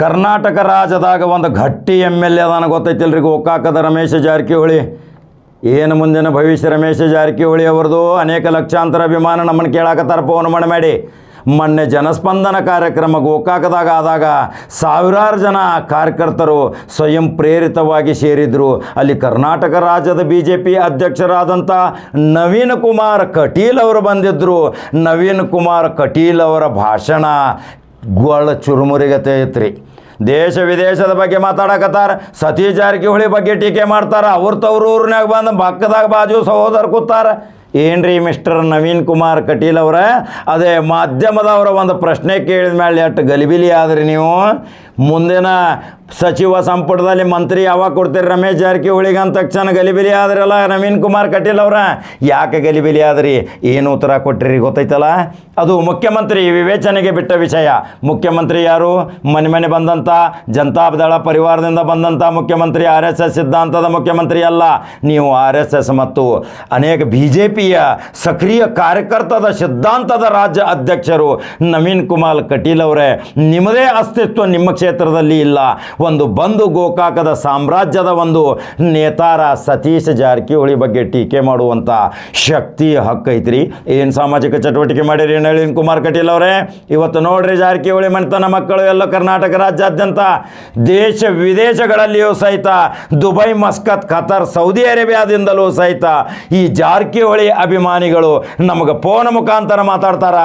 ಕರ್ನಾಟಕ ರಾಜ್ಯದಾಗ ಒಂದು ಗಟ್ಟಿ ಎಂ ಎಲ್ ಎ ಅದಾನ ಗೊತ್ತೈತಿಲ್ರಿ ಗೋಕಾಕದ ರಮೇಶ ಜಾರಕಿಹೊಳಿ. ಏನು ಮುಂದಿನ ಭವಿಷ್ಯ ರಮೇಶ ಜಾರಕಿಹೊಳಿ ಅವ್ರದ್ದು? ಅನೇಕ ಲಕ್ಷಾಂತರ ಅಭಿಮಾನ ನಮ್ಮನ್ನು ಕೇಳಾಕತ್ತಾರ ಫೋನ್ ಮಾಡಿ ಮಾಡಿ. ಮೊನ್ನೆ ಜನಸ್ಪಂದನ ಕಾರ್ಯಕ್ರಮ ಗೋಕಾಕದಾಗ ಆದಾಗ ಸಾವಿರಾರು ಜನ ಕಾರ್ಯಕರ್ತರು ಸ್ವಯಂ ಪ್ರೇರಿತವಾಗಿ ಸೇರಿದ್ರು. ಅಲ್ಲಿ ಕರ್ನಾಟಕ ರಾಜ್ಯದ ಬಿ ಜೆ ಪಿ ಅಧ್ಯಕ್ಷರಾದಂಥ ನವೀನ್ ಕುಮಾರ್ ಕಟೀಲ್ ಅವರು ಬಂದಿದ್ದರು ನವೀನ್ ಕುಮಾರ್ ಕಟೀಲ್ ಅವರ ಭಾಷಣ ಗೊಳ ಚುರುಮುರಿಗತೆ ಐತ್ರಿ ದೇಶ ವಿದೇಶದ ಬಗ್ಗೆ ಮಾತಾಡಕತ್ತಾರ, ಸತೀಶ್ ಜಾರಕಿಹೊಳಿ ಬಗ್ಗೆ ಟೀಕೆ ಮಾಡ್ತಾರ, ಅವ್ರ ತವ್ರ ಊರಿನಾಗ ಬಂದು ಪಕ್ಕದಾಗ ಬಾಜು ಸಹೋದರ ಕೂತಾರ. ಏನ್ರಿ ಮಿಸ್ಟರ್ ನವೀನ್ ಕುಮಾರ್ ಕಟೀಲ್ ಅವರ? ಅದೇ ಮಾಧ್ಯಮದವರ ಒಂದು ಪ್ರಶ್ನೆ ಕೇಳಿದ ಮೇಲೆ ಎಷ್ಟು ಗಲಿಬಿಲಿ ಆದ್ರಿ ನೀವು? ಮುಂದಿನ ಸಚಿವ ಸಂಪುಟದಲ್ಲಿ ಮಂತ್ರಿ ಯಾವಾಗ ಕೊಡ್ತೀರಿ ರಮೇಶ್ ಜಾರಕಿಹೊಳಿಗೆ ಅಂದ ತಕ್ಷಣ ಗಲಿಬಿಲಿ ಆದ್ರಲ್ಲ, ನವೀನ್ ಕುಮಾರ್ ಕಟೀಲ್ ಅವರ. ಯಾಕೆ ಗಲಿಬಿಲಿ ಆದ್ರಿ? ಏನು ಉತ್ತರ ಕೊಟ್ಟಿರಿ ಗೊತ್ತೈತಲ್ಲ? ಅದು ಮುಖ್ಯಮಂತ್ರಿ ವಿವೇಚನೆಗೆ ಬಿಟ್ಟ ವಿಷಯ. ಮುಖ್ಯಮಂತ್ರಿ ಯಾರು? ಮನೆ ಮನೆ ಬಂದಂಥ ಜನತಾದಳ ಪರಿವಾರದಿಂದ ಬಂದಂಥ ಮುಖ್ಯಮಂತ್ರಿ ಆರ್ ಎಸ್ ಎಸ್ ಸಿದ್ಧಾಂತದ ಮುಖ್ಯಮಂತ್ರಿ ಅಲ್ಲ. ನೀವು ಆರ್ ಎಸ್ ಎಸ್ ಮತ್ತು ಅನೇಕ ಬಿ ಜೆ ಪಿಯ ಸಕ್ರಿಯ ಕಾರ್ಯಕರ್ತದ ಸಿದ್ಧಾಂತದ ರಾಜ್ಯ ಅಧ್ಯಕ್ಷರು ನವೀನ್ ಕುಮಾರ್ ಕಟೀಲ್ ಅವರೇ. ನಿಮ್ಮದೇ ಅಸ್ತಿತ್ವ ನಿಮ್ಮ ಕ್ಷೇತ್ರದಲ್ಲಿ ಇಲ್ಲ. ಒಂದು ಬಂದು ಗೋಕಾಕದ ಸಾಮ್ರಾಜ್ಯದ ಒಂದು ನೇತಾರ ಸತೀಶ್ ಜಾರಕಿಹೊಳಿ ಬಗ್ಗೆ ಟೀಕೆ ಮಾಡುವಂಥ ಶಕ್ತಿ ಹಕ್ಕೈತ್ರಿ ಏನು ಸಾಮಾಜಿಕ ಚಟುವಟಿಕೆ ಮಾಡಿರಿ ನಳಿನ್ ಕುಮಾರ್ ಕಟೀಲ್ ಅವರೇ? ಇವತ್ತು ನೋಡ್ರಿ ಜಾರಕಿಹೊಳಿ ಮನೆತನ ಮಕ್ಕಳು ಎಲ್ಲ ಕರ್ನಾಟಕ ರಾಜ್ಯಾದ್ಯಂತ ದೇಶ ವಿದೇಶಗಳಲ್ಲಿಯೂ ಸಹಿತ ದುಬೈ, ಮಸ್ಕತ್, ಖತರ್, ಸೌದಿ ಅರೇಬಿಯಾದಿಂದಲೂ ಸಹಿತ ಈ ಜಾರಕಿಹೊಳಿ ಅಭಿಮಾನಿಗಳು ನಮಗೆ ಫೋನ್ ಮುಖಾಂತರ ಮಾತಾಡ್ತಾರ.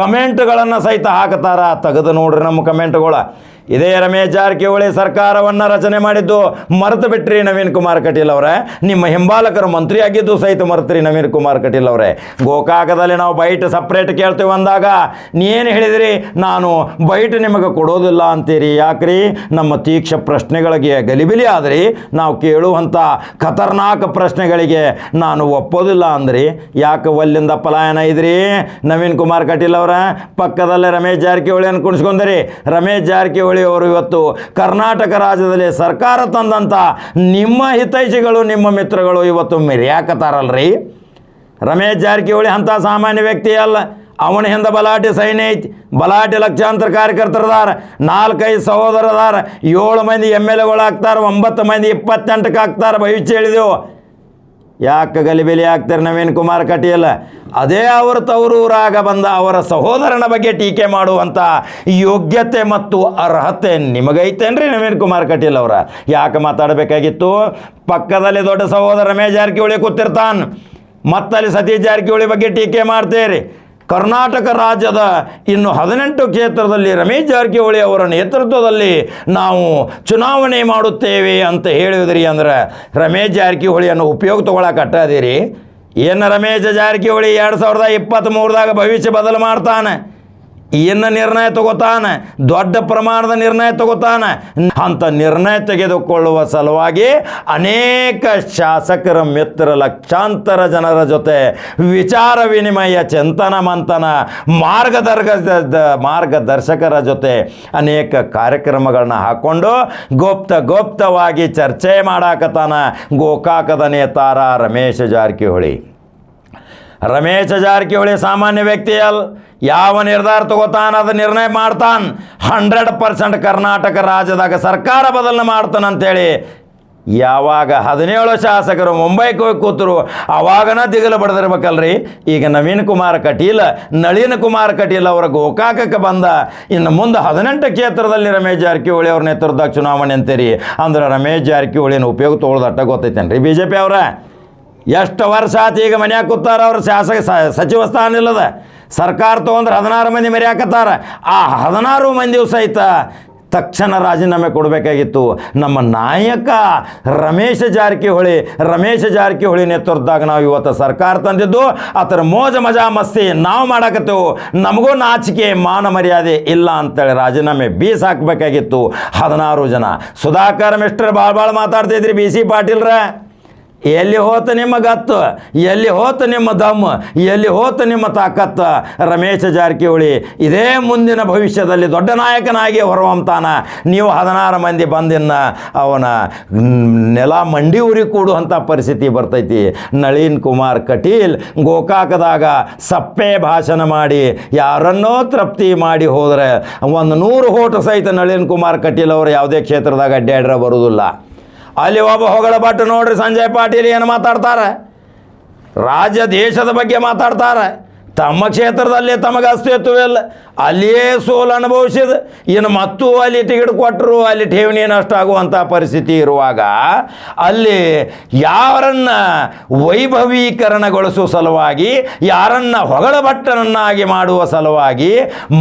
ಕಮೆಂಟ್ಗಳನ್ನು ಸಹಿತ ಹಾಕ್ತಾರ. ತೆಗೆದು ನೋಡ್ರಿ ನಮ್ಮ ಕಮೆಂಟ್ಗಳ. ಇದೇ ರಮೇಶ್ ಜಾರಕಿಹೊಳಿ ಸರ್ಕಾರವನ್ನು ರಚನೆ ಮಾಡಿದ್ದು ಮರೆತು ಬಿಟ್ರಿ ನವೀನ್ ಕುಮಾರ್ ಕಟೀಲ್ ಅವರೇ. ನಿಮ್ಮ ಹಿಂಬಾಲಕರು ಮಂತ್ರಿ ಆಗಿದ್ದು ಸಹಿತ ಮರೆತ್ರಿ ನವೀನ್ ಕುಮಾರ್ ಕಟೀಲ್ ಅವರೇ. ಗೋಕಾಕದಲ್ಲಿ ನಾವು ಬೈಟ್ ಸಪ್ರೇಟ್ ಕೇಳ್ತೀವಿ ಅಂದಾಗ ನೀನು ಹೇಳಿದಿರಿ? ನಾನು ಬೈಟ್ ನಿಮಗೆ ಕೊಡೋದಿಲ್ಲ ಅಂತೀರಿ. ಯಾಕ್ರಿ? ನಮ್ಮ ತೀಕ್ಷ ಪ್ರಶ್ನೆಗಳಿಗೆ ಗಲಿಬಿಲಿ ಆದ್ರಿ. ನಾವು ಕೇಳುವಂಥ ಖತರ್ನಾಕ್ ಪ್ರಶ್ನೆಗಳಿಗೆ ನಾನು ಒಪ್ಪೋದಿಲ್ಲ ಅಂದ್ರಿ. ಯಾಕೆ ಒಲ್ಲಿಂದ ಪಲಾಯನ ಇದ್ರಿ ನವೀನ್ ಕುಮಾರ್ ಕಟೀಲ್ ಅವರ? ಪಕ್ಕದಲ್ಲೇ ರಮೇಶ್ ಜಾರಕಿಹೊಳಿಯನ್ನು ಕುಣಿಸ್ಕೊಂಡ್ರಿ. ರಮೇಶ್ ಜಾರಕಿಹೊಳಿ ಅವರು ಇವತ್ತು ಕರ್ನಾಟಕ ರಾಜ್ಯದಲ್ಲಿ ಸರ್ಕಾರ ತಂದಂಥ ನಿಮ್ಮ ಹಿತೈಷಿಗಳು, ನಿಮ್ಮ ಮಿತ್ರಗಳು ಇವತ್ತು ಮೆರೆಯಾಕತಾರಲ್ರಿ? ರಮೇಶ್ ಜಾರಕಿಹೊಳಿ ಅಂಥ ಸಾಮಾನ್ಯ ವ್ಯಕ್ತಿ ಅಲ್ಲ. ಅವನ ಹಿಂದೆ ಬಲಾಟೆ ಸೈನ್ಯ ಐತಿ. ಬಲಾಟೆ ಲಕ್ಷಾಂತರ ಕಾರ್ಯಕರ್ತರದಾರ. ನಾಲ್ಕೈದು ಸಹೋದರದಾರ ಏಳು ಮಂದಿ ಎಂ ಎಲ್ ಎಗಳು ಆಗ್ತಾರೆ, ಒಂಬತ್ತು ಮಂದಿ ಇಪ್ಪತ್ತೆಂಟಕ್ಕೆ ಆಗ್ತಾರೆ. ಭವಿಷ್ಯ ಹೇಳಿದೆವು. ಯಾಕೆ ಗಲಿಬಿಲಿ ಆಗ್ತಾರೆ ನವೀನ್ ಕುಮಾರ್ ಕಟೀಲ್? ಅದೇ ಅವರ ತವರೂರಾಗ ಬಂದ ಅವರ ಸಹೋದರನ ಬಗ್ಗೆ ಟೀಕೆ ಮಾಡುವಂಥ ಯೋಗ್ಯತೆ ಮತ್ತು ಅರ್ಹತೆ ನಿಮಗೈತೇನ್ರಿ ನವೀನ್ ಕುಮಾರ್ ಕಟೀಲ್ ಅವರ? ಯಾಕೆ ಮಾತಾಡಬೇಕಾಗಿತ್ತು? ಪಕ್ಕದಲ್ಲಿ ದೊಡ್ಡ ಸಹೋದರ ರಮೇಶ್ ಜಾರಕಿಹೊಳಿ ಕೂತಿರ್ತಾನೆ. ಮತ್ತಲ್ಲಿ ಸತೀಶ್ ಜಾರಕಿಹೊಳಿ ಬಗ್ಗೆ ಟೀಕೆ ಮಾಡ್ತೀರಿ. ಕರ್ನಾಟಕ ರಾಜ್ಯದ ಇನ್ನು ಹದಿನೆಂಟು ಕ್ಷೇತ್ರದಲ್ಲಿ ರಮೇಶ್ ಜಾರಕಿಹೊಳಿ ಅವರ ನೇತೃತ್ವದಲ್ಲಿ ನಾವು ಚುನಾವಣೆ ಮಾಡುತ್ತೇವೆ ಅಂತ ಹೇಳಿದ್ರಿ ಅಂದ್ರೆ ರಮೇಶ್ ಜಾರಕಿಹೊಳಿಯನ್ನು ಉಪಯೋಗ ತೊಗೊಳಕ್ಕೆ ಅಟ್ಟದಿರಿ ಏನು ರಮೇಶ್ ಜಾರಕಿಹೊಳಿ ಎರಡು ಸಾವಿರದ ಇಪ್ಪತ್ತ್ಮೂರದಾಗ ಭವಿಷ್ಯ ಬದಲು ಮಾಡ್ತಾನೆ? ಏನು ನಿರ್ಣಯ ತಗೋತಾನೆ? ದೊಡ್ಡ ಪ್ರಮಾಣದ ನಿರ್ಣಯ ತಗೋತಾನೆ? ಅಂತ ನಿರ್ಣಯ ತೆಗೆದುಕೊಳ್ಳುವ ಸಲುವಾಗಿ ಅನೇಕ ಶಾಸಕರ ಮಿತ್ರ ಲಕ್ಷಾಂತರ ಜನರ ಜೊತೆ ವಿಚಾರ ವಿನಿಮಯ, ಚಿಂತನ ಮಂಥನ ಮಾರ್ಗದರ್ಗ ಮಾರ್ಗದರ್ಶಕರ ಜೊತೆ ಅನೇಕ ಕಾರ್ಯಕ್ರಮಗಳನ್ನ ಹಾಕ್ಕೊಂಡು ಗುಪ್ತ ಗುಪ್ತವಾಗಿ ಚರ್ಚೆ ಮಾಡಾಕತಾನ ಗೋಕಾಕದ ನೇತಾರ ರಮೇಶ್ ಜಾರಕಿಹೊಳಿ. ರಮೇಶ್ ಜಾರಕಿಹೊಳಿ ಸಾಮಾನ್ಯ ವ್ಯಕ್ತಿ ಅಲ್ ಯಾವ ನಿರ್ಧಾರ ತಗೋತಾನ ಅದು ನಿರ್ಣಯ ಮಾಡ್ತಾನೆ? ಹಂಡ್ರೆಡ್ ಪರ್ಸೆಂಟ್ ಕರ್ನಾಟಕ ರಾಜ್ಯದಾಗ ಸರ್ಕಾರ ಬದಲನೆ ಮಾಡ್ತಾನೆ ಅಂತೇಳಿ ಯಾವಾಗ ಹದಿನೇಳು ಶಾಸಕರು ಮುಂಬೈಗೆ ಹೋಗಿ ಕೂತರು ಅವಾಗನ ದಿಗಲು ಬಡದಿರ್ಬೇಕಲ್ರಿ. ಈಗ ನವೀನ್ ಕುಮಾರ್ ಕಟೀಲ್, ನಳಿನ್ ಕುಮಾರ್ ಕಟೀಲ್ ಅವರ ಗೋಕಾಕಕ್ಕೆ ಬಂದ. ಇನ್ನು ಮುಂದೆ ಹದಿನೆಂಟು ಕ್ಷೇತ್ರದಲ್ಲಿ ರಮೇಶ್ ಜಾರಕಿಹೊಳಿ ಅವ್ರ ನೇತೃತ್ವದಾಗ ಚುನಾವಣೆ ಅಂತೀರಿ. ಅಂದ್ರೆ ರಮೇಶ್ ಜಾರಕಿಹೊಳಿನ ಉಪಯೋಗ ತೊಗೊಳ್ದಟ್ಟ ಗೊತ್ತೈತೇನ್ರಿ. ಬಿ ಜೆ ಪಿ ಅವರ? ಎಷ್ಟು ವರ್ಷ ಆತು ಈಗ ಮನ್ಯಾಗ ಕೂತಾರ ಅವ್ರ ಶಾಸಕ ಸಚಿವ ಸ್ಥಾನ ಇಲ್ಲದ? ಸರ್ಕಾರ ತೊಗೊಂಡ್ರೆ ಹದಿನಾರು ಮಂದಿ ಮರ್ಯಾಕತ್ತಾರ. ಆ ಹದಿನಾರು ಮಂದಿ ಸಹಿತ ತಕ್ಷಣ ರಾಜೀನಾಮೆ ಕೊಡಬೇಕಾಗಿತ್ತು. ನಮ್ಮ ನಾಯಕ ರಮೇಶ ಜಾರಕಿಹೊಳಿ ರಮೇಶ ಜಾರಕಿಹೊಳಿ ನೇತೃತ್ವದಾಗ ನಾವು ಇವತ್ತು ಸರ್ಕಾರ ತಂದಿದ್ದು ಆತರ ಮೋಜ ಮಜಾ ಮಸ್ತಿ ನಾವು ಮಾಡಕತ್ತೇವು. ನಮಗೂ ನಾಚಿಕೆ, ಮಾನ ಮರ್ಯಾದೆ ಇಲ್ಲ ಅಂತೇಳಿ ರಾಜೀನಾಮೆ ಬೀಸ್ ಹಾಕಬೇಕಾಗಿತ್ತು ಹದಿನಾರು ಜನ. ಸುಧಾಕರ್, ಮಿಸ್ಟರ್ ಭಾಳ ಭಾಳ ಮಾತಾಡ್ತಿದ್ರಿ ಬಿ ಸಿ ಪಾಟೀಲ್ರ. ಎಲ್ಲಿ ಹೋತ ನಿಮ್ಮ ಗತ್ತು? ಎಲ್ಲಿ ಹೋತ ನಿಮ್ಮ ದಮ್? ಎಲ್ಲಿ ಹೋತ ನಿಮ್ಮ ತಾಕತ್ತ? ರಮೇಶ ಜಾರಕಿಹೊಳಿ, ಇದೇ ಮುಂದಿನ ಭವಿಷ್ಯದಲ್ಲಿ ದೊಡ್ಡ ನಾಯಕನಾಗಿ ಹೊರವಂತಾನ ನೀವು ಹದಿನಾರು ಮಂದಿ ಬಂದಿನ್ನ ಅವನ ನೆಲ ಮಂಡಿ ಉರಿ ಕೂಡುವಂಥ ಪರಿಸ್ಥಿತಿ ಬರ್ತೈತಿ. ನಳಿನ್ ಕುಮಾರ್ ಕಟೀಲ್ ಗೋಕಾಕದಾಗ ಸಪ್ಪೆ ಭಾಷಣ ಮಾಡಿ, ಯಾರನ್ನೋ ತೃಪ್ತಿ ಮಾಡಿ ಹೋದರೆ ಒಂದು ನೂರು ಹೋಟ ಸಹಿತ ನಳಿನ್ ಕುಮಾರ್ ಕಟೀಲ್ ಅವರು ಯಾವುದೇ ಕ್ಷೇತ್ರದಾಗ ಅಡ್ಡಾಡ್ರ ಬರುವುದಿಲ್ಲ. ಅಲ್ಲಿ ಒಬ್ಬ ಹೊಗಳ ಭಟ್ ನೋಡ್ರಿ ಸಂಜಯ್ ಪಾಟೀಲ್ ಏನು ಮಾತಾಡ್ತಾರೆ? ರಾಜ್ಯ ದೇಶದ ಬಗ್ಗೆ ಮಾತಾಡ್ತಾರೆ. ತಮ್ಮ ಕ್ಷೇತ್ರದಲ್ಲೇ ತಮಗೆ ಅಸ್ತಿತ್ವ ಇಲ್ಲ ಅಲ್ಲಿಯೇ ಸೋಲು ಅನುಭವಿಸಿದ. ಇನ್ನು ಮತ್ತು ಅಲ್ಲಿ ಟಿಕೆಟ್ ಕೊಟ್ಟರು, ಅಲ್ಲಿ ಠೇವಣಿ ನಷ್ಟ ಆಗುವಂಥ ಪರಿಸ್ಥಿತಿ ಇರುವಾಗ ಅಲ್ಲಿ ಯಾರನ್ನ ವೈಭವೀಕರಣಗೊಳಿಸುವ ಸಲುವಾಗಿ, ಯಾರನ್ನ ಹೊಗಳಭಟ್ಟನನ್ನಾಗಿ ಮಾಡುವ ಸಲುವಾಗಿ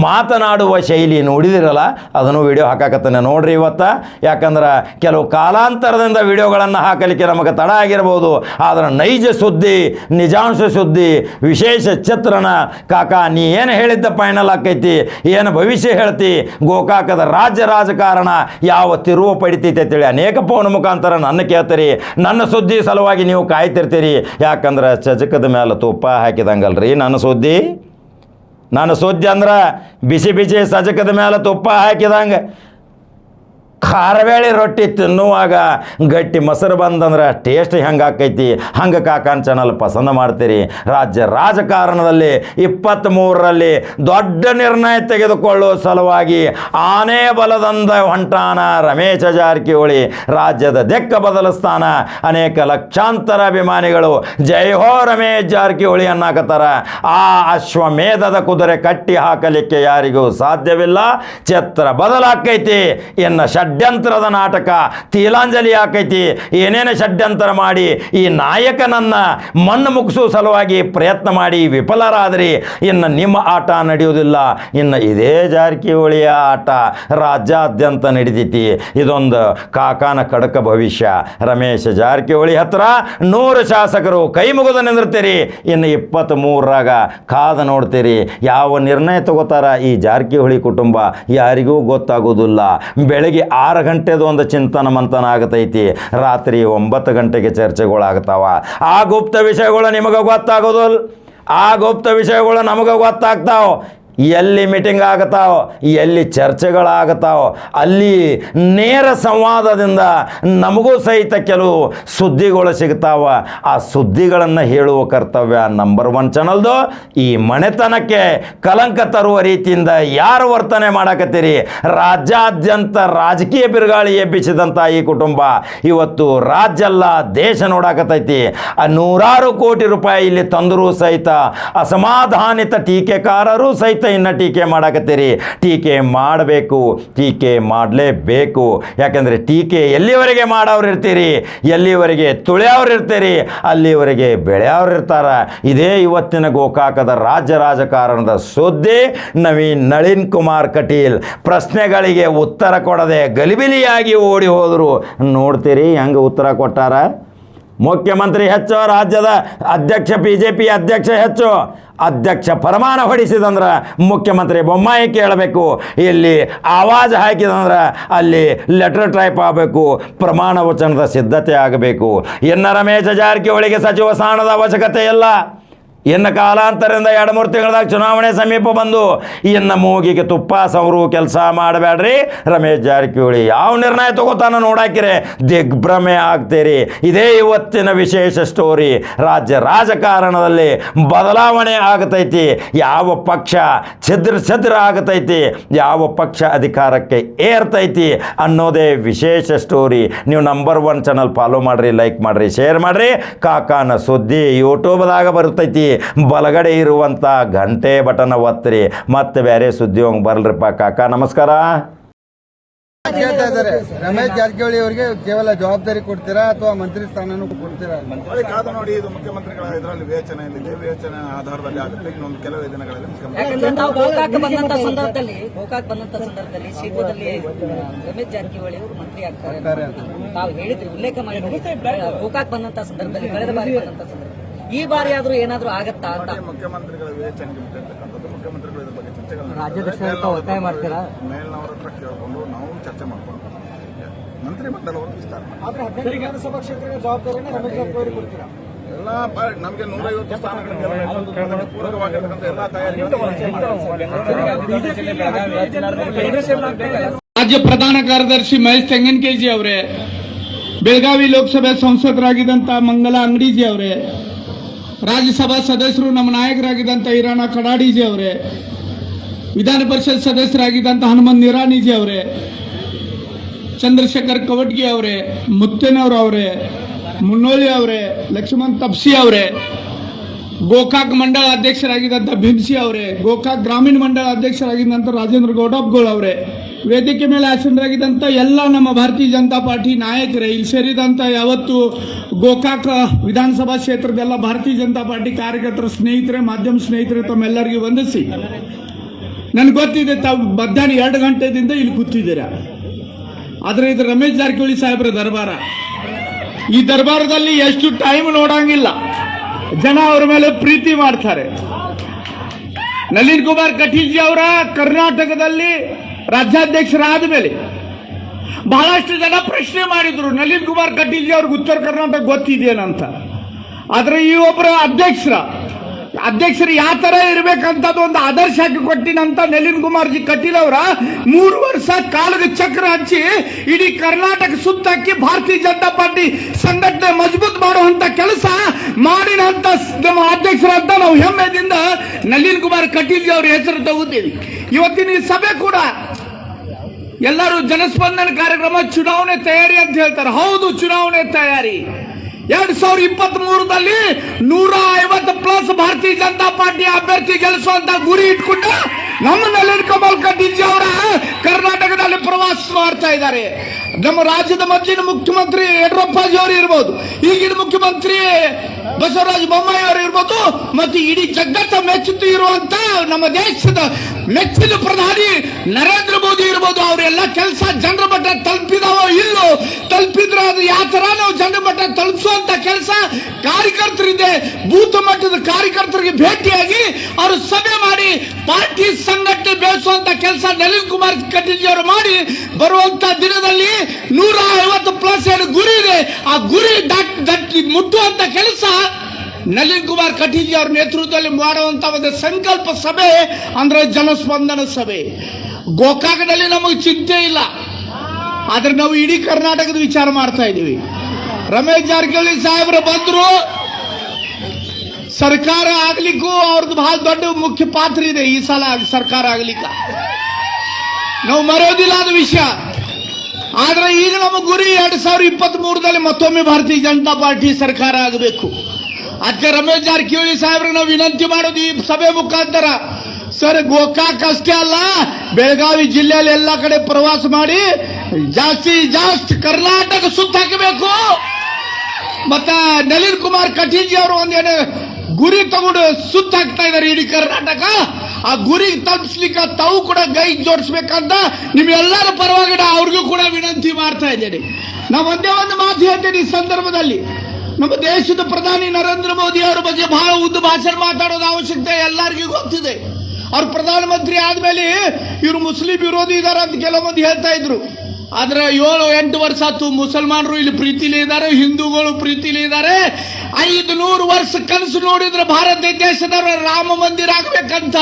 ಮಾತನಾಡುವ ಶೈಲಿ ನೋಡಿದಿರಲ್ಲ ಅದನ್ನು ವಿಡಿಯೋ ಹಾಕಾಕತ್ತಾನೆ. ನೋಡ್ರಿ ಇವತ್ತು. ಯಾಕಂದ್ರೆ ಕೆಲವು ಕಾಲಾಂತರದಿಂದ ವಿಡಿಯೋಗಳನ್ನು ಹಾಕಲಿಕ್ಕೆ ನಮಗೆ ತಡ ಆಗಿರ್ಬೋದು. ಆದರೆ ನೈಜ ಸುದ್ದಿ, ನಿಜಾಂಶ ಸುದ್ದಿ, ವಿಶೇಷ ಚಿತ್ರಣ ಕಾಕ, ನೀ ಏನು ಹೇಳಿದ್ದ ಫೈನಲ್ ಆಕೈತಿ? ಏನು ಭವಿಷ್ಯ ಹೇಳ್ತಿ? ಗೋಕಾಕದ ರಾಜ್ಯ ರಾಜಕಾರಣ ಯಾವ ತಿರುವು ಪಡಿತೈತೆ ತಿಳಿ ಅನೇಕ ಫೋನ್ ಮುಖಾಂತರ ನನ್ನ ಕೇಳ್ತೀರಿ. ನನ್ನ ಸುದ್ದಿ ಸಲುವಾಗಿ ನೀವು ಕಾಯ್ತಿರ್ತೀರಿ. ಯಾಕಂದ್ರೆ ಚಜಕದ ಮೇಲೆ ತುಪ್ಪ ಹಾಕಿದಂಗಲ್ರಿ ನನ್ನ ಸುದ್ದಿ. ನನ್ನ ಸುದ್ದಿ ಅಂದ್ರೆ ಬಿಸಿ ಬಿಸಿ ಸಜಕದ ಮೇಲೆ ತುಪ್ಪ ಹಾಕಿದಂಗೆ. ಖಾರಬೇಳೆ ರೊಟ್ಟಿ ತಿನ್ನುವಾಗ ಗಟ್ಟಿ ಮೊಸರು ಬಂದಂದ್ರೆ ಟೇಸ್ಟ್ ಹೆಂಗೆ ಆಕೈತಿ? ಹಂಗೆ ಕಾಕಾನ್ ಚಾನಲ್ ಪಸಂದ ಮಾಡ್ತೀರಿ. ರಾಜ್ಯ ರಾಜಕಾರಣದಲ್ಲಿ ಇಪ್ಪತ್ತ್ಮೂರರಲ್ಲಿ ದೊಡ್ಡ ನಿರ್ಣಯ ತೆಗೆದುಕೊಳ್ಳುವ ಸಲುವಾಗಿ ಆನೆ ಬಲದಂದ ಹೊಂಟಾನ ರಮೇಶ ಜಾರಕಿಹೊಳಿ. ರಾಜ್ಯದ ದೆಕ್ಕ ಬದಲಿಸ್ತಾನ ಅನೇಕ ಲಕ್ಷಾಂತರ ಅಭಿಮಾನಿಗಳು ಜೈ ಹೋ ರಮೇಶ್ ಜಾರಕಿಹೊಳಿ ಅನ್ನಾಕತ್ತಾರ. ಆ ಅಶ್ವಮೇಧದ ಕುದುರೆ ಕಟ್ಟಿ ಹಾಕಲಿಕ್ಕೆ ಯಾರಿಗೂ ಸಾಧ್ಯವಿಲ್ಲ. ಛತ್ರ ಬದಲಾಕೈತಿ ಇನ್ನು ಷಡ್ಯಂತ್ರದ ನಾಟಕ. ತೀಲಾಂಜಲಿ ಆಕೈತಿ. ಏನೇನು ಷಡ್ಯಂತರ ಮಾಡಿ ಈ ನಾಯಕನನ್ನು ಮಣ್ಣು ಮುಗಿಸೋ ಸಲುವಾಗಿ ಪ್ರಯತ್ನ ಮಾಡಿ ವಿಫಲರಾದ್ರಿ. ಇನ್ನು ನಿಮ್ಮ ಆಟ ನಡೆಯುವುದಿಲ್ಲ. ಇನ್ನು ಇದೇ ಜಾರಕಿಹೊಳಿಯ ಆಟ ರಾಜ್ಯಾದ್ಯಂತ ನಡೀತೈತಿ. ಇದೊಂದು ಕಾಕಾನ ಕಡಕ ಭವಿಷ್ಯ. ರಮೇಶ್ ಜಾರಕಿಹೊಳಿ ಹತ್ರ ನೂರು ಶಾಸಕರು ಕೈ ಮುಗಿದು ನಿಂದಿರ್ತೀರಿ. ಇನ್ನು ಇಪ್ಪತ್ತ್ ಮೂರರಾಗ ಕಾದ ನೋಡ್ತೀರಿ. ಯಾವ ನಿರ್ಣಯ ತಗೋತಾರ ಈ ಜಾರಕಿಹೊಳಿ ಕುಟುಂಬ? ಯಾರಿಗೂ ಗೊತ್ತಾಗೋದಿಲ್ಲ. ಬೆಳಗ್ಗೆ ಆರು ಗಂಟೆದು ಒಂದು ಚಿಂತನ ಮಂಥನ ಆಗತೈತಿ. ರಾತ್ರಿ ಒಂಬತ್ತು ಗಂಟೆಗೆ ಚರ್ಚೆಗಳಾಗ್ತಾವ. ಆ ಗುಪ್ತ ವಿಷಯಗಳು ನಿಮಗೆ ಗೊತ್ತಾಗೋದಿಲ್ಲ ಆ ಗುಪ್ತ ವಿಷಯಗಳು ನಮಗೆ ಗೊತ್ತಾಗ್ತಾವ. ಎಲ್ಲಿ ಮೀಟಿಂಗ್ ಆಗತಾವ, ಎಲ್ಲಿ ಚರ್ಚೆಗಳಾಗತಾವ, ಅಲ್ಲಿ ನೇರ ಸಂವಾದದಿಂದ ನಮಗೂ ಸಹಿತ ಕೆಲವು ಸುದ್ದಿಗಳು ಸಿಗ್ತಾವ. ಆ ಸುದ್ದಿಗಳನ್ನು ಹೇಳುವ ಕರ್ತವ್ಯ ನಂಬರ್ ಒನ್ ಚಾನಲ್ದು ಈ ಮನೆತನಕ್ಕೆ ಕಲಂಕ ತರುವ ರೀತಿಯಿಂದ ಯಾರು ವರ್ತನೆ ಮಾಡಕತ್ತೀರಿ? ರಾಜ್ಯಾದ್ಯಂತ ರಾಜಕೀಯ ಬಿರುಗಾಳಿ ಎಬ್ಬಿಸಿದಂಥ ಈ ಕುಟುಂಬ ಇವತ್ತು ರಾಜ್ಯ ಅಲ್ಲ ದೇಶ ನೋಡಾಕತೈತಿ. ಆ ನೂರಾರು ಕೋಟಿ ರೂಪಾಯಿ ಇಲ್ಲಿ ತಂದರೂ ಸಹಿತ ಅಸಮಾಧಾನಿತ ಟೀಕೆಕಾರರು ಸಹಿತ ಇನ್ನು ಟೀಕೆ ಮಾಡಾಕತ್ತೀರಿ. ಟೀಕೆ ಮಾಡಬೇಕು, ಟೀಕೆ ಮಾಡಲೇಬೇಕು. ಯಾಕಂದರೆ ಟೀಕೆ ಎಲ್ಲಿವರೆಗೆ ಮಾಡೋರು ಇರ್ತೀರಿ? ಎಲ್ಲಿವರೆಗೆ ತುಳಿಯವ್ರು ಇರ್ತೀರಿ? ಅಲ್ಲಿವರೆಗೆ ಬೆಳೆಯವ್ರು ಇರ್ತಾರ. ಇದೇ ಇವತ್ತಿನ ಗೋಕಾಕದ ರಾಜ್ಯ ರಾಜಕಾರಣದ ಸುದ್ದಿ. ನವೀನ್, ನಳಿನ್ ಕುಮಾರ್ ಕಟೀಲ್ ಪ್ರಶ್ನೆಗಳಿಗೆ ಉತ್ತರ ಕೊಡದೆ ಗಲಿಬಿಲಿಯಾಗಿ ಓಡಿ ಹೋದರು. ನೋಡ್ತೀರಿ ಹೆಂಗೆ ಉತ್ತರ ಕೊಟ್ಟಾರ. ಮುಖ್ಯಮಂತ್ರಿ ಹೆಚ್ಚು, ರಾಜ್ಯದ ಅಧ್ಯಕ್ಷ ಬಿ ಜೆ ಪಿ ಅಧ್ಯಕ್ಷ ಹೆಚ್ಚು. ಅಧ್ಯಕ್ಷ ಪರಮಾನ ಹೊಡಿಸಿದಂದ್ರೆ ಮುಖ್ಯಮಂತ್ರಿ ಬೊಮ್ಮಾಯಿ ಕೇಳಬೇಕು. ಇಲ್ಲಿ ಆವಾಜ್ ಹಾಕಿದಂದ್ರೆ ಅಲ್ಲಿ ಲೆಟರ್ ಟೈಪ್ ಆಗಬೇಕು, ಪ್ರಮಾಣ ವಚನದ ಸಿದ್ಧತೆ ಆಗಬೇಕು. ಇನ್ನು ರಮೇಶ ಜಾರಕಿಹೊಳಿಗೆ ಸಚಿವ ಸ್ಥಾನದ ಅವಶ್ಯಕತೆ ಇಲ್ಲ. ಇನ್ನು ಕಾಲಾಂತರದಿಂದ ಎರಡು ಮೂರು ತಿಂಗಳದಾಗ ಚುನಾವಣೆ ಸಮೀಪ ಬಂದು ಇನ್ನು ಮೂಗಿಗೆ ತುಪ್ಪ ಸವರು ಕೆಲಸ ಮಾಡಬೇಡ್ರಿ ರಮೇಶ್ ಜಾರಕಿಹೊಳಿ, ಯಾವ ನಿರ್ಣಯ ತಗೋತಾನ ನೋಡಾಕಿರೆ, ದಿಗ್ಭ್ರಮೆ ಆಗ್ತೀರಿ. ಇದೇ ಇವತ್ತಿನ ವಿಶೇಷ ಸ್ಟೋರಿ ರಾಜ್ಯ ರಾಜಕಾರಣದಲ್ಲಿ ಬದಲಾವಣೆ ಆಗತೈತಿ. ಯಾವ ಪಕ್ಷ ಛದ್ರ ಛದ್ರ ಆಗತೈತಿ. ಯಾವ ಪಕ್ಷ ಅಧಿಕಾರಕ್ಕೆ ಏರ್ತೈತಿ ಅನ್ನೋದೇ ವಿಶೇಷ ಸ್ಟೋರಿ ನೀವು ನಂಬರ್ ಒನ್ ಚಾನಲ್ ಫಾಲೋ ಮಾಡಿರಿ ಲೈಕ್ ಮಾಡಿರಿ ಶೇರ್ ಮಾಡಿರಿ. ಕಾಕಾನ ಸುದ್ದಿ ಯೂಟ್ಯೂಬ್ದಾಗ ಬರ್ತೈತಿ. ಬಲಗಡೆ ಇರುವಂಥ ಗಂಟೆ ಬಟನ್ ಒತ್ತಿರಿ ಮತ್ತೆ ಬೇರೆ ಸುದ್ದಿ ಹೋಗಿ ಬರಲ್ರಿಪ್ಪ ಕಾಕ ನಮಸ್ಕಾರ. ಕೇಳ್ತಾ ಇದ್ದಾರೆ. ರಮೇಶ್ ಜಾರಕಿಹೊಳಿ ಅವರಿಗೆ ಕೇವಲ ಜವಾಬ್ದಾರಿ ಕೊಡ್ತೀರಾ ಅಥವಾ ಮಂತ್ರಿ ಸ್ಥಾನನೂ ಕೊಡ್ತೀರಾ? ನೋಡಿ ಕಾದು ನೋಡಿ ಇದು ಮುಖ್ಯಮಂತ್ರಿಗಳ ಇದರಲ್ಲಿ ವಿವೇಚನೆ ಇಲ್ಲಿದೆ ವಿವೇಚನೆ ಆಧಾರದಲ್ಲಿ ಆಗುತ್ತೆ. ಇನ್ನೊಂದು ಕೆಲವೇ ದಿನಗಳಲ್ಲಿ ಮುಖ್ಯಮಂತ್ರಿ. ಗೋಕಾಕ್ ಬಂದಂತ ಸಂದರ್ಭದಲ್ಲಿ ಗೋಕಾಕ್ ಬಂದಂತ ಸಂದರ್ಭದಲ್ಲಿ ಶೀಘ್ರದಲ್ಲಿ ರಮೇಶ್ ಜಾರಕಿಹೊಳಿ ಅವರು ಮಂತ್ರಿ ಆಗ್ತಾರೆ ಅಂತ ನಾವು ಹೇಳಿದ್ರಿ ಉಲ್ಲೇಖ ಮಾಡಿ ಗೋಕಾಕ್ ಬಂದಂತ ಸಂದರ್ಭದಲ್ಲಿ ಕಳೆದ ಬಾರಿ ಬಂದಂತ ಸಂದರ್ಭದಲ್ಲಿ. ಈ ಬಾರಿ ಆದ್ರೂ ಏನಾದ್ರೂ ಆಗತ್ತಾ ಅಂತ ಮುಖ್ಯಮಂತ್ರಿಗಳ ವಿವೇಚನೆಗೆ ಬಿಟ್ಟಿರ್ತಕ್ಕಂಥದ್ದು ಮುಖ್ಯಮಂತ್ರಿಗಳು ಇದ್ರ ಬಗ್ಗೆ ಚರ್ಚೆಗಳು ರಾಜ್ಯಾಧ್ಯಕ್ಷರ ಒತ್ತಾಯ ಮಾಡ್ತೀರಾ? ಮೇಲ್ನವರ ಹತ್ರ ಕೇಳ್ಕೊಂಡು ನಾವು ಚರ್ಚೆ ಮಾಡ್ಕೊಂಡು ಮಂತ್ರಿಮಂಡಲವನ್ನು ವಿಸ್ತಾರ ಆದ್ರೆ ವಿಧಾನಸಭಾ ಕ್ಷೇತ್ರದ ಜವಾಬ್ದಾರಿನ ರಮೇಶ್ ಜಾರಕಿಹೊಳಿ ಕೊಡ್ತೀರಾ ಎಲ್ಲ ಪಾ- ನಮಗೆ ನೂರೈವತ್ತು ಸ್ಥಾನಗಳಿಗೆ ಅದಕ್ಕೆ ಪೂರಕವಾಗಿರ್ತಕ್ಕಂಥ ಎಲ್ಲ ತಯಾರಿ ರಾಜ್ಯ ಪ್ರಧಾನ ಕಾರ್ಯದರ್ಶಿ ಮಹೇಶ್ ತೆಂಗನಕೇಜಿ ಅವರೇ ಬೆಳಗಾವಿ ಲೋಕಸಭೆ ಸಂಸದರಾಗಿದ್ದಂಥ ಮಂಗಲ ಅಂಗಡಿಜಿ ಅವರೇ ರಾಜ್ಯಸಭಾ ಸದಸ್ಯರು ನಮ್ಮ ನಾಯಕರಾಗಿದ್ದಂಥ ಇರಾಣ ಕಡಾಡಿಜಿ ಅವರೇ, ವಿಧಾನ ಪರಿಷತ್ ಸದಸ್ಯರಾಗಿದ್ದಂಥ ಹನುಮಂತ್ ನಿರಾಣಿಜಿ ಅವರೇ, ಚಂದ್ರಶೇಖರ್ ಕವಟ್ಗಿ ಅವರೇ, ಮುತ್ತೇನವ್ರ ಅವರೇ ಮುನ್ನೋಳಿ ಅವರೇ, ಲಕ್ಷ್ಮಣ್ ತಪ್ಸಿ ಅವರೇ, ಗೋಕಾಕ್ ಮಂಡಳ ಅಧ್ಯಕ್ಷರಾಗಿದ್ದಂಥ ಭೀಮ್ಸಿ ಅವರೇ, ಗೋಕಾಕ್ ಗ್ರಾಮೀಣ ಮಂಡಳ ಅಧ್ಯಕ್ಷರಾಗಿದ್ದಂಥ ರಾಜೇಂದ್ರ ಗೌಡಪ್ಗೋಳ್ ಅವರೇ. ವೇದಿಕೆ ಮೇಲೆ ಆಸೀನರಾಗಿದ್ದಂಥ ಎಲ್ಲ ನಮ್ಮ ಭಾರತೀಯ ಜನತಾ ಪಾರ್ಟಿ ನಾಯಕರೇ, ಇಲ್ಲಿ ಸೇರಿದಂಥ ಯಾವತ್ತು ಗೋಕಾಕ ವಿಧಾನಸಭಾ ಕ್ಷೇತ್ರದೆಲ್ಲ ಭಾರತೀಯ ಜನತಾ ಪಾರ್ಟಿ ಕಾರ್ಯಕರ್ತರ ಸ್ನೇಹಿತರೆ, ಮಾಧ್ಯಮ ಸ್ನೇಹಿತರೆ, ತಮ್ಮೆಲ್ಲರಿಗೂ ವಂದಿಸಿ. ನನಗೆ ಗೊತ್ತಿದೆ, ತಾವು ಮಧ್ಯಾಹ್ನ ಎರಡು ಗಂಟೆದಿಂದ ಇಲ್ಲಿ ಕೂತಿದ್ದೀರಾ. ಆದರೆ ಇದು ರಮೇಶ್ ಜಾರಕಿಹೊಳಿ ಸಾಹೇಬರ ದರ್ಬಾರ. ಈ ದರ್ಬಾರದಲ್ಲಿ ಎಷ್ಟು ಟೈಮ್ ನೋಡಂಗಿಲ್ಲ. ಜನ ಅವರ ಮೇಲೆ ಪ್ರೀತಿ ಮಾಡ್ತಾರೆ. ನಳಿನ್ ಕುಮಾರ್ ಕಟೀಲ್ಜಿ ಅವರ ಕರ್ನಾಟಕದಲ್ಲಿ ರಾಜ್ಯಾಧ್ಯಕ್ಷರಾದ ಮೇಲೆ ಬಹಳಷ್ಟು ಜನ ಪ್ರಶ್ನೆ ಮಾಡಿದ್ರು, ನಳಿನ್ ಕುಮಾರ್ ಕಟೀಲ್ಜಿ ಅವ್ರಿಗೆ ಉತ್ತರ ಕರ್ನಾಟಕ ಗೊತ್ತಿದೆಯೇನಂತ. ಆದ್ರೆ ಈ ಒಬ್ಬರ ಅಧ್ಯಕ್ಷರ ಅಧ್ಯಕ್ಷರು ಯಾವ ತರ ಇರಬೇಕಂತದ್ದು ಒಂದು ಆದರ್ಶ ಹಾಕಿ ಕೊಟ್ಟಿನಂತ ನಳಿನ್ ಕುಮಾರ್ ಜಿ ಕಟೀಲ್ ಅವರ ಮೂರು ವರ್ಷ ಕಾಲದ ಚಕ್ರ ಹಚ್ಚಿ ಇಡೀ ಕರ್ನಾಟಕ ಸುತ್ತಾಕಿ ಭಾರತೀಯ ಜನತಾ ಪಾರ್ಟಿ ಸಂಘಟನೆ ಮಜಬೂತ್ ಮಾಡುವಂತ ಕೆಲಸ ಮಾಡಿನಂತ ನಮ್ಮ ಅಧ್ಯಕ್ಷರಂತ ನಾವು ಹೆಮ್ಮೆದಿಂದ ನಳಿನ್ ಕುಮಾರ್ ಕಟೀಲ್ ಜಿ ಅವ್ರ ಹೆಸರು ತಗೋತೀವಿ ಇವತ್ತಿನ ಈ ಸಭೆ ಕೂಡ ಎಲ್ಲರೂ ಜನಸ್ಪಂದನ ಕಾರ್ಯಕ್ರಮ ಚುನಾವಣೆ ತಯಾರಿ ಅಂತ ಹೇಳ್ತಾರೆ. ಹೌದು, ಚುನಾವಣೆ ತಯಾರಿ. ಎರಡ್ ಸಾವಿರ ಇಪ್ಪತ್ತ್ ಮೂರದಲ್ಲಿ ನೂರ ಐವತ್ತು ಪ್ಲಸ್ ಭಾರತೀಯ ಜನತಾ ಪಾರ್ಟಿ ಅಭ್ಯರ್ಥಿ ಗೆಲ್ಲಿಸುವಂತ ಗುರಿ ಇಟ್ಕೊಂಡು ನಮ್ಮ ನಳಿನ್ ಕಮಲ್ ಕಟೀಲ್ಜಿ ಅವರ ಕರ್ನಾಟಕದಲ್ಲಿ ಪ್ರವಾಸ ಮಾಡ್ತಾ ಇದ್ದಾರೆ. ನಮ್ಮ ರಾಜ್ಯದ ಮೊದಲಿನ ಮುಖ್ಯಮಂತ್ರಿ ಯಡಿಯೂರಪ್ಪಾಜಿ ಅವರು ಇರ್ಬೋದು, ಈಗಿನ ಮುಖ್ಯಮಂತ್ರಿ ಬಸವರಾಜ ಬೊಮ್ಮಾಯಿ ಅವರು ಇರ್ಬೋದು, ಮತ್ತು ಇಡೀ ಜಗತ್ತ ಮೆಚ್ಚುತ್ತಿರುವಂತ ನಮ್ಮ ದೇಶದ ಮೆಚ್ಚಿನ ಪ್ರಧಾನಿ ನರೇಂದ್ರ ಮೋದಿ ಇರ್ಬೋದು ಅವರೆಲ್ಲ ಕೆಲಸ ಜನರ ಮಟ್ಟ ತಲುಪಿದವೋ ಇಲ್ಲೋ, ತಲುಪಿದ್ರೆ ಅದು ಯಾವ ತರ ನಾವು ಜನರ ಮಟ್ಟ ತಲುಪಿಸುವಂತ ಕೆಲಸ ಕಾರ್ಯಕರ್ತರಿದೆ. ಬೂತ್ ಮಟ್ಟದ ಕಾರ್ಯಕರ್ತರಿಗೆ ಭೇಟಿಯಾಗಿ ಅವರು ಸಭೆ ಮಾಡಿ ಪಾರ್ಟಿ ಸಂಘಟನೆ ಬೆಳೆಸುವಂತ ಕೆಲಸ ನಳಿನ್ ಕುಮಾರ್ ಕಟೀಲ್ ಅವರು ಮಾಡಿ ಬರುವಂತ ದಿನದಲ್ಲಿ ನೂರ ಐವತ್ತು ಪ್ಲಸ್ ಏನು ಗುರಿ ಇದೆ. ಆ ಗುರಿ ಮುಟ್ಟುವಂತ ಕೆಲಸ ನಳಿನ್ ಕುಮಾರ್ ಕಟೀಲ್ಜಿ ಅವ್ರ ನೇತೃತ್ವದಲ್ಲಿ ಮಾಡುವಂತ ಒಂದು ಸಂಕಲ್ಪ ಸಭೆ ಅಂದ್ರೆ ಜನಸ್ಪಂದನ ಸಭೆ. ಗೋಕಾಕದಲ್ಲಿ ನಮಗೆ ಚಿಂತೆ ಇಲ್ಲ. ಆದ್ರೆ ನಾವು ಇಡೀ ಕರ್ನಾಟಕದ ವಿಚಾರ ಮಾಡ್ತಾ ಇದ್ದೀವಿ. ರಮೇಶ್ ಜಾರಕಿಹೊಳಿ ಸಾಹೇಬ್ರು ಬಂದ್ರು. ಸರ್ಕಾರ ಆಗ್ಲಿಕ್ಕೂ ಅವ್ರದ್ದು ಬಹಳ ದೊಡ್ಡ ಮುಖ್ಯ ಪಾತ್ರ ಇದೆ ಈ ಸಲ ಸರ್ಕಾರ ಆಗ್ಲಿಕ್ಕ. ನಾವು ಮರೆಯೋದಿಲ್ಲ ಅದು ವಿಷಯ. ಆದ್ರೆ ಈಗ ನಮ್ಮ ಗುರಿ ಎರಡ್ ಸಾವಿರದ ಇಪ್ಪತ್ತ್ ಮೂರದಲ್ಲಿ ಮತ್ತೊಮ್ಮೆ ಭಾರತೀಯ ಜನತಾ ಪಾರ್ಟಿ ಸರ್ಕಾರ ಆಗಬೇಕು. ಅದಕ್ಕೆ ರಮೇಶ್ ಜಾರಕಿಹೊಳಿ ಸಾಹೇಬ್ರಿಗೆ ನಾವು ವಿನಂತಿ ಮಾಡೋದು ಈ ಸಭೆ ಮುಖಾಂತರ. ಸರ್, ಗೋಕಾಕ್ ಅಷ್ಟೇ ಅಲ್ಲ, ಬೆಳಗಾವಿ ಜಿಲ್ಲೆಯಲ್ಲಿ ಎಲ್ಲ ಕಡೆ ಪ್ರವಾಸ ಮಾಡಿ ಜಾಸ್ತಿ ಜಾಸ್ತಿ ಕರ್ನಾಟಕ ಸುತ್ತ ಹಾಕಬೇಕು. ಮತ್ತ ನಳಿನ್ ಕುಮಾರ್ ಕಟೀಲ್ಜಿ ಅವರು ಒಂದೇನು ಗುರಿ ತಗೊಂಡು ಸುತ್ತ ಹಾಕ್ತಾ ಇದಾರೆ ಇಡೀ ಕರ್ನಾಟಕ, ಆ ಗುರಿ ತಲುಪಿಸ್ಲಿಕ್ಕೆ ತಾವು ಕೂಡ ಕೈ ಜೋಡಿಸ್ಬೇಕಂತ ನಿಮ್ಮೆಲ್ಲರ ಪರವಾಗಿ ಅವ್ರಿಗೂ ಕೂಡ ವಿನಂತಿ ಮಾಡ್ತಾ ಇದ್ದೇನೆ. ನಾವು ಒಂದೇ ಒಂದು ಮಾತು ಹೇಳ್ತೇನೆ ಈ ಸಂದರ್ಭದಲ್ಲಿ. ನಮ್ಮ ದೇಶದ ಪ್ರಧಾನಿ ನರೇಂದ್ರ ಮೋದಿ ಅವರ ಬಗ್ಗೆ ಬಹಳ ಉದ್ದ ಭಾಷಣ ಮಾತಾಡೋದು ಅವಶ್ಯಕತೆ ಎಲ್ಲರಿಗೂ ಗೊತ್ತಿದೆ. ಅವ್ರು ಪ್ರಧಾನಮಂತ್ರಿ ಆದ್ಮೇಲೆ ಇವರು ಮುಸ್ಲಿಂ ವಿರೋಧಿ ಇದಾರೆ ಅಂತ ಕೆಲವು ಮಂದಿ ಹೇಳ್ತಾ ಇದ್ರು. ಆದ್ರೆ ಏಳು, ಎಂಟು ವರ್ಷ ಆತು ಮುಸಲ್ಮಾನರು ಇಲ್ಲಿ ಪ್ರೀತಿಲಿ ಇದ್ದಾರೆ ಹಿಂದೂಗಳು ಪ್ರೀತಿಲಿ ಇದ್ದಾರೆ ಐದು ನೂರು ವರ್ಷ ಕನಸು ನೋಡಿದ್ರೆ ಭಾರತ ದೇಶದವರ ರಾಮ ಮಂದಿರ ಆಗ್ಬೇಕಂತ.